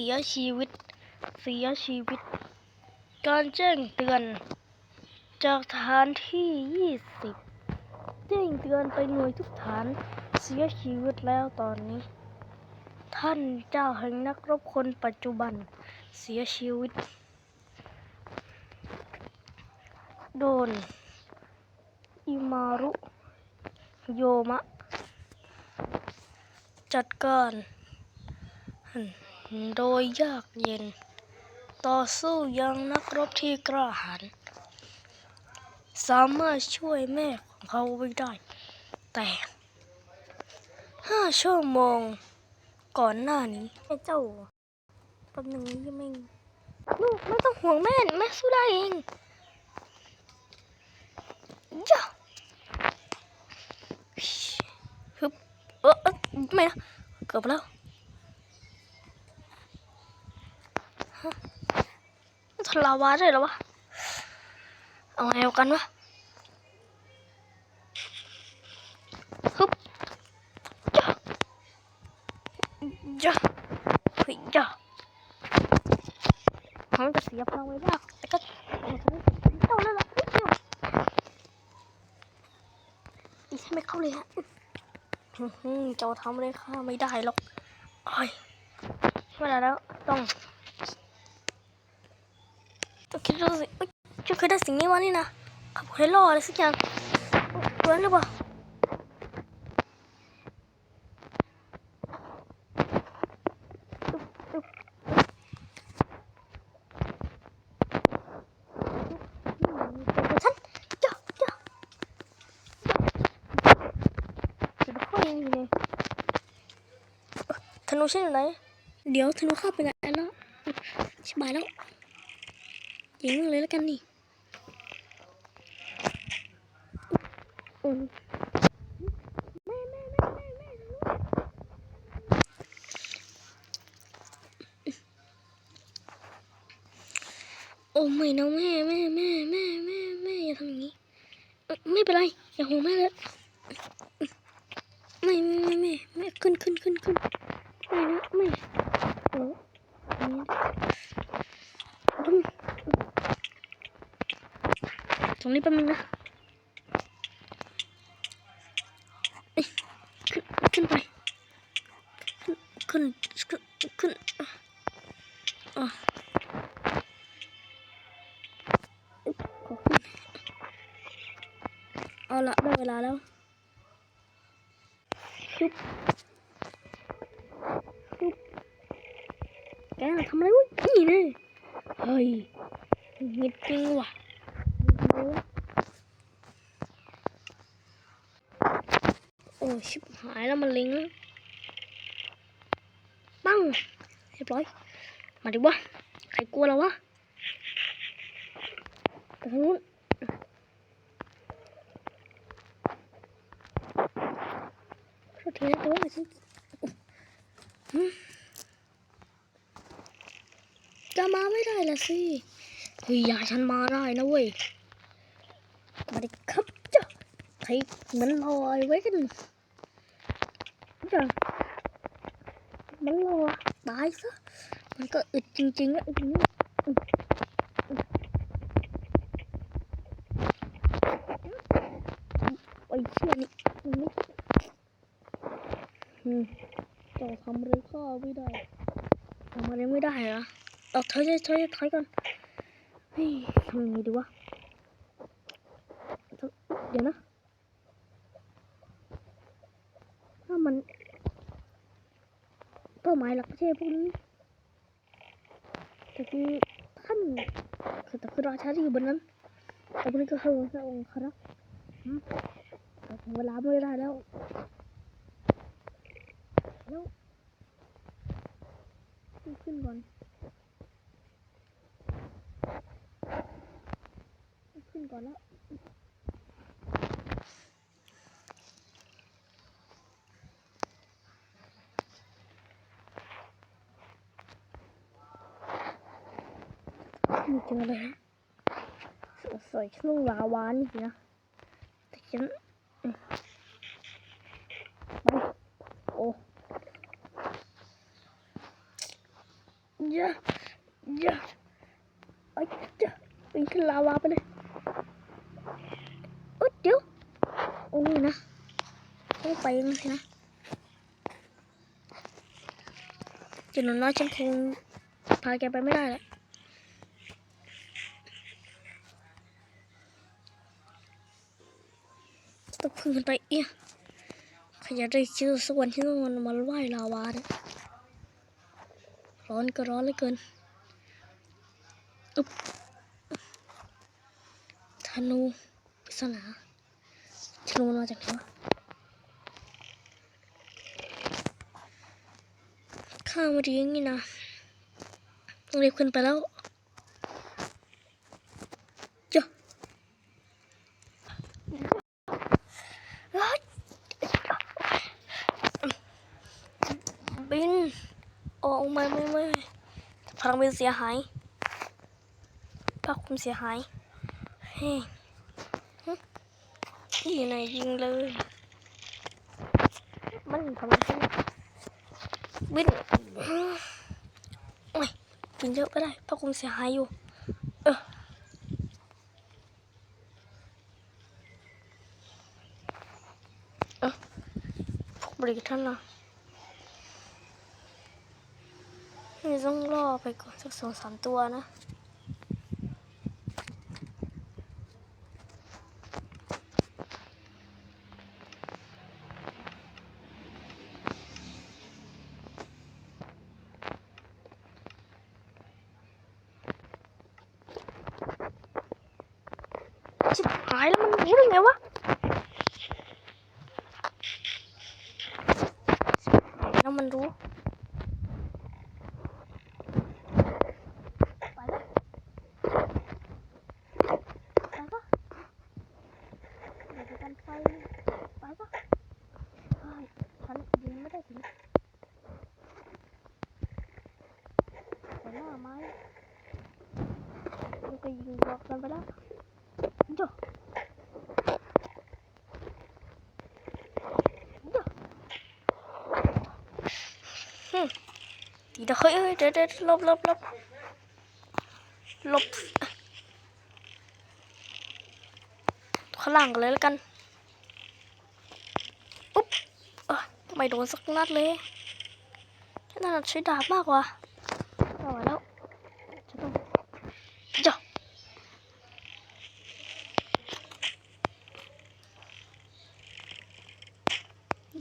สียชีวิต เสียชีวิต การแจ้งเตือน จากฐานที่ 20 แจ้งเตือนไปหน่วยทุกฐานเสียชีวิตแล้วตอนนี้ ท่านเจ้าแห่งนักรบคนปัจจุบันเสียชีวิต โดน อิมารุ โยมะ จัดการ โดยยากเย็น ต่อสู้ยังนักรบที่กล้าหาญสามารถช่วยแม่ของเขาไว้ได้ แต่ห้าชั่วโมงก่อนหน้านี้ไอ้เจ้าแป๊บหนึงนี่ไม่ลูกไม่ต้องห่วงแม่แม่สู้ได้เองย่าฮึบเออไม่นะเกือบไปแล้วฮะทน ลาวาได้เหรอวะ เอาไงเอกันวะฮึบย่าย่าเฮ้ยย่ามันจะเสียพลังไว้บ้างแต่ก็มันจะไม่เจ้าแล้วล่ะอีใช่ไม่เข้าเลยฮะเจ้าทำอะไรข้าไม่ได้หรอกโอ้ยไม่ได้แล้วต้อง คิดดูสิเอ้ยเจ้าเคยได้สิ่งนี้มานี่นะขับให้ล่ออะไรสักอย่างเว้นหรือเปล่าฉันจ้าจ้าจะดูข้อยังอยู่เลยเอ่อธนูฉันอยู่ไหน เดี๋ยวธนูเข้าไปไหนแล้วสบายแล้ว ยิงเลยแล้วกันนี่อืมแม่แม่แม่แม่แม่โอ้ไม่นะแม่แม่แม่แม่แม่แม่อย่าทำอย่างนี้เอ่อไม่เป็นไร อย่าห่วงแม่เลยไม่ไม่ไม่ไม่แม่ขึ้นขึ้นขึ้นขึ้นไม่นะไม่โอ้อย่างนี้ตรง ตรงนี้แป๊บนึงนะเอ้ยขึ้นขึ้นไป ขึ้น ขึ้น ขึ้นขึ้นอะขอเอาละได้เวลาแล้วชุบชุบแกทำอะไรวะนี่แน่เฮ้ยงิดจริงว่ะทำไมวะโอ้ ชิบหายแล้วมันลิงแล้วปังเรียบร้อย มาดิวะใครกลัวเราวะไปทางนู้นโทษทีนะแต่ว่าฉันหืมจะมาไม่ได้ละสิเฮ้ยอย่าฉันมาได้นะเว้ย มาดิครับจ้ะใครมันลอยไว้กัน จ้ะมันรอตายซะ มันก็อึดจริงๆอะอึดไอ้เชี่ยนี่มันไม่ต่อทำอะไรข้าไม่ได้ทำอะไรไม่ได้เหรอเอาถอยถอยถอยถอยก่อนเฮ้ยทำยังไงดีวะเดี๋ยวนะถ้ามันเป้าหมายหลักไม่ใช่พวกนี้แต่คือท่านคือแต่คือราชาที่อยู่บนนั้นแต่พวกนี้ก็คือพระองค์ครับแต่ถึงเวลาไม่ได้แล้วแล้วขึ้นก่อนขึ้นก่อนแล้ว นี่เจอเลยฮะสวยๆช่วงลาวานี่นะแต่ฉันโอ้ย่าอย่าไอ้ยอย่าวิ่งขึ้นลาวาไปเลยโอ๊ยเดี๋ยวโอ้นี่นะต้องไปยังไงนะจนน้อยฉันคงพาแกไปไม่ได้แล้ว ต้องพึ่งมันไปเอี้ยขยะได้ชื่อสักวันที่ต้องมันมาไหว้ลาวาเนี่ยร้อนก็ร้อนเหลือเกินอึ๊บธนูปริศนาธนูมันมาจากไหนวะข้ามาดีอย่างนี้นะต้องรีบขึ้นไปแล้วจ้ะเฮ้ยบินโอ้ไม่ไม่ไม่พลังบินเสียหายภาคคุมเสียหายเฮ้ยหึนี่ไหนยิงเลย มันทำไมบินโอ้ยบินเยอะไปได้ภาคคุมเสียหายอยู่ เออเออพวกบริกท่านนะ นี่ต้องรอไปก่อนสักสองสามตัวนะชิบหายแล้วมันรู้ได้ไงวะแล้วมันรู้ ไปละไปปะเดี๋ยวจะกันไฟไปปะเฮ้ยฉันยิงไม่ได้ถึงหัวหน้าไม้มัน ก็ยิงบอกกันไปแล้วเดี๋ยวเดี๋ยวฮึมเดี๋ยวเฮ้ยเฮ้ยเดี๋ยวเดี๋ยวลบลบลบลบข้างล่างกันเลยแล้วกันอุ๊บไม่โดนสักนัดเลยฉันน่าจะใช้ดาบมากกว่าไม่ไหวแล้วจะต้องเดี๋ยว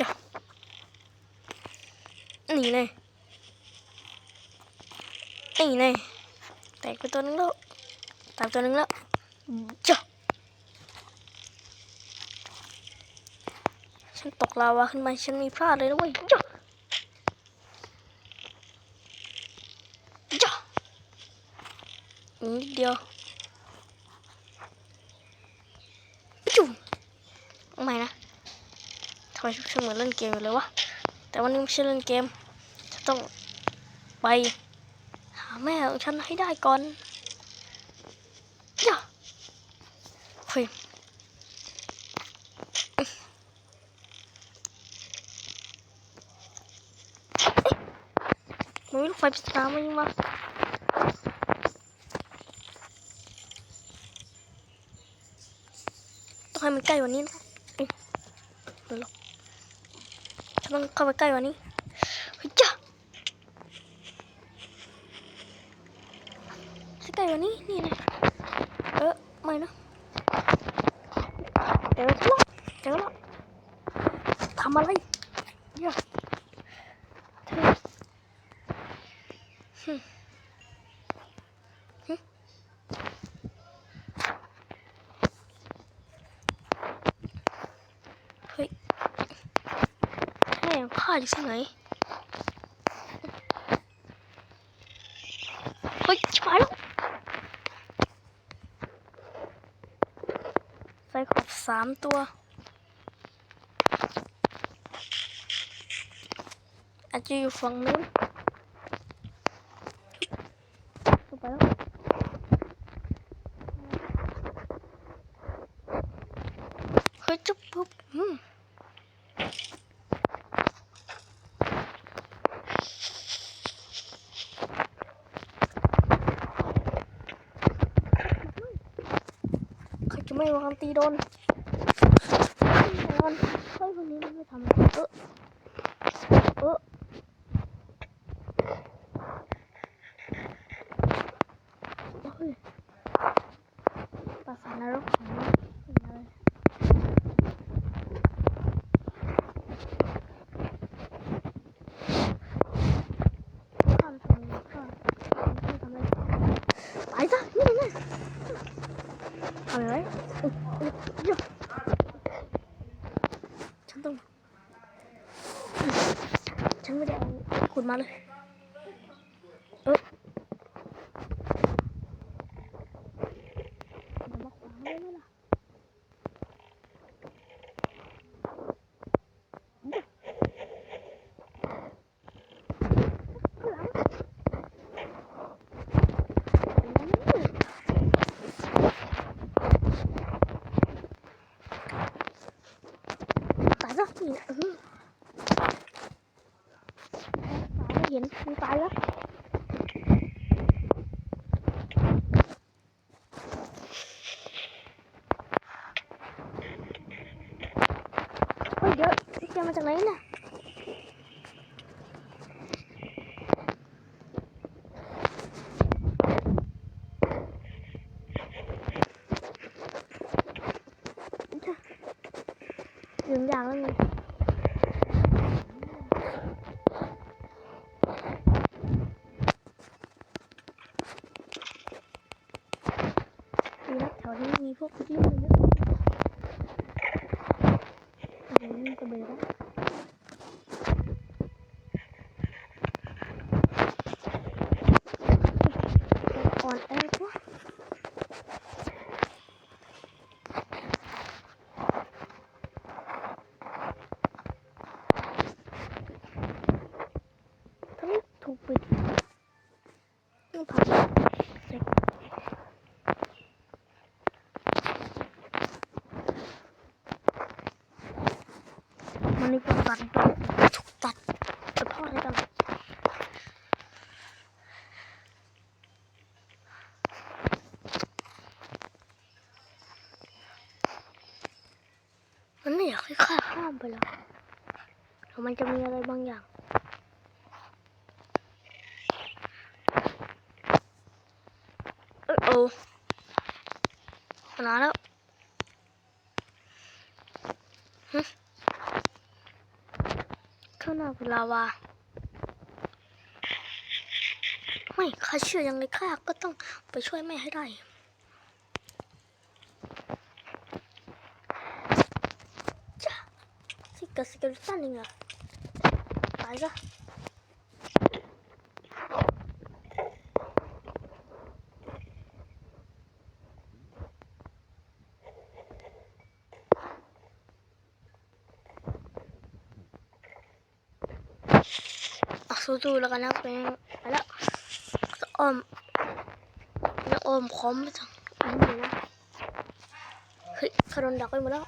จ้ะ นีเลยนี่เลยแตกไปตัวนึงแล้วตายไปตัวนึงแล้วจ้ะฉันตกลาวาขึ้นมาฉันมีพลาดเลยนะเว้ยจ้ะจ้ะอีกนิดเดียวจุ๊บไม่นะทำไมฉันเหมือนเล่นเกมอยู่เลยวะแต่วันนี้ไม่ใช่เล่นเกม ต้องไปหาแม่ของฉันให้ได้ก่อนย่าเฮ้ยมันมีลูกไฟปริศนามายิงมาต้องให้มันใกล้กว่านี้นะเอ๊ะเดี๋ยวหลบฉันต้องเข้าไปใกล้กว่านี้เฮ้ยจ้าให้ใกล้กว่านี้ นี่เลยเออ ไม่นะ เดี๋ยวฉันละเดี๋ยวละ ทำอะไรอย่าเธอหึหึเฮ้ยแม่งผ้าอยู่ที่ไหนเฮ้ยชิบหายแล้วใส่ขอบสามตัว Андрію фанну. Хочу поп. Хочу моего антидона. ฉันไม่ได้เอาขุดมาเลยเออจะมาข เดี๋ยวข้างหลังตายซะนี่นะเออไม่เห็นมันตายแล้ว มันนี่เป็นตัดถูกตัดจะพ่อได้กันมันไม่อยากให้ข้าข้ามไปแล้วแต่มันจะมีอะไรบางอย่างเออโอ้มาแล้วฮึ ข้าหน้าเป็นลาวาไม่ข้าเชื่อยังไงข้าก็ต้องไปช่วยแม่ให้ได้จ้าสิกกัสเกลิตันเองเหรอตายซะ สู้ๆแล้วกันนะเป็นไปแล้วจะอ้อมนะอ้อมคอมไปทางอันนี้นะเฮ้ยคาโดนดักไปหมดแล้ว